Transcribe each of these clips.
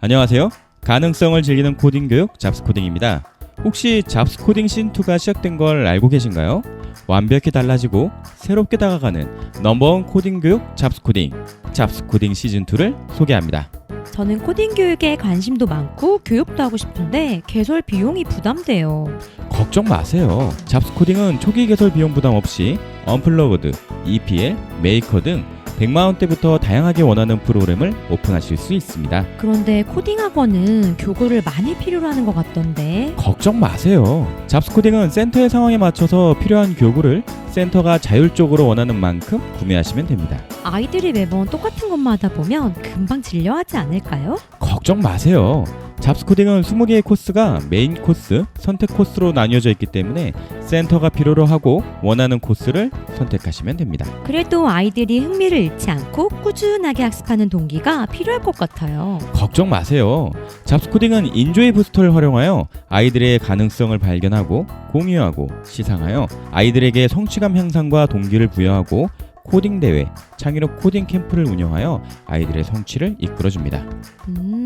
안녕하세요. 가능성을 즐기는 코딩 교육 잡스코딩입니다. 혹시 잡스코딩 시즌2가 시작된 걸 알고 계신가요? 완벽히 달라지고 새롭게 다가가는 넘버원 코딩 교육 잡스코딩 잡스코딩 시즌2를 소개합니다. 저는 코딩 교육에 관심도 많고 교육도 하고 싶은데 개설 비용이 부담돼요. 걱정 마세요. 잡스코딩은 초기 개설 비용 부담 없이 언플러그드, EPL, 메이커 등 100만 원대부터 다양하게 원하는 프로그램을 오픈하실 수 있습니다. 그런데 코딩 학원은 교구를 많이 필요로 하는 것 같던데 걱정 마세요. 잡스코딩은 센터의 상황에 맞춰서 필요한 교구를 센터가 자율적으로 원하는 만큼 구매하시면 됩니다. 아이들이 매번 똑같은 것만 하다 보면 금방 질려하지 않을까요? 걱정 마세요. 잡스코딩은 20개의 코스가 메인 코스, 선택 코스로 나뉘어져 있기 때문에 센터가 필요로 하고 원하는 코스를 선택하시면 됩니다. 그래도 아이들이 흥미를 잃지 않고 꾸준하게 학습하는 동기가 필요할 것 같아요. 걱정 마세요. 잡스코딩은 인조이 부스터를 활용하여 아이들의 가능성을 발견하고 공유하고 시상하여 아이들에게 성취감 향상과 동기를 부여하고 코딩 대회, 창의력 코딩 캠프를 운영하여 아이들의 성취를 이끌어줍니다. 음,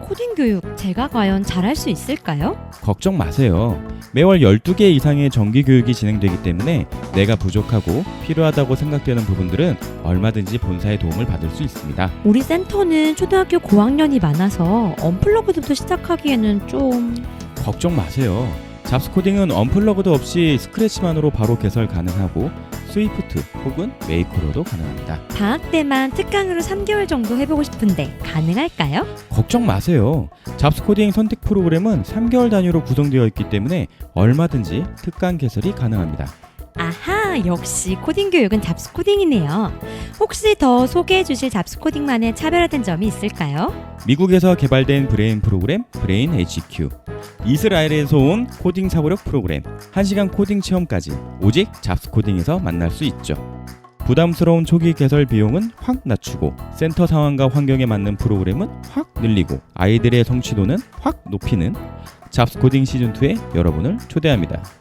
코딩 교육 제가 과연 잘할 수 있을까요? 걱정 마세요. 매월 12개 이상의 정기 교육이 진행되기 때문에 내가 부족하고 필요하다고 생각되는 부분들은 얼마든지 본사의 도움을 받을 수 있습니다. 우리 센터는 초등학교 고학년이 많아서 언플러그드부터 시작하기에는 좀 걱정 마세요. 잡스코딩은 언플러그드 없이 스크래치만으로 바로 개설 가능하고 스위프트 혹은 메이커로도 가능합니다. 방학 때만 특강으로 3개월 정도 해보고 싶은데 가능할까요? 걱정 마세요. 잡스코딩 선택 프로그램은 3개월 단위로 구성되어 있기 때문에 얼마든지 특강 개설이 가능합니다. 아하, 역시 코딩 교육은 잡스 코딩이네요. 혹시 더 소개해 주실 잡스 코딩만의 차별화된 점이 있을까요? 미국에서 개발된 브레인 프로그램 브레인 HQ 이스라엘에서 온 코딩 사고력 프로그램 1시간 코딩 체험까지 오직 잡스 코딩에서 만날 수 있죠. 부담스러운 초기 개설 비용은 확 낮추고 센터 상황과 환경에 맞는 프로그램은 확 늘리고 아이들의 성취도는 확 높이는 잡스 코딩 시즌2에 여러분을 초대합니다.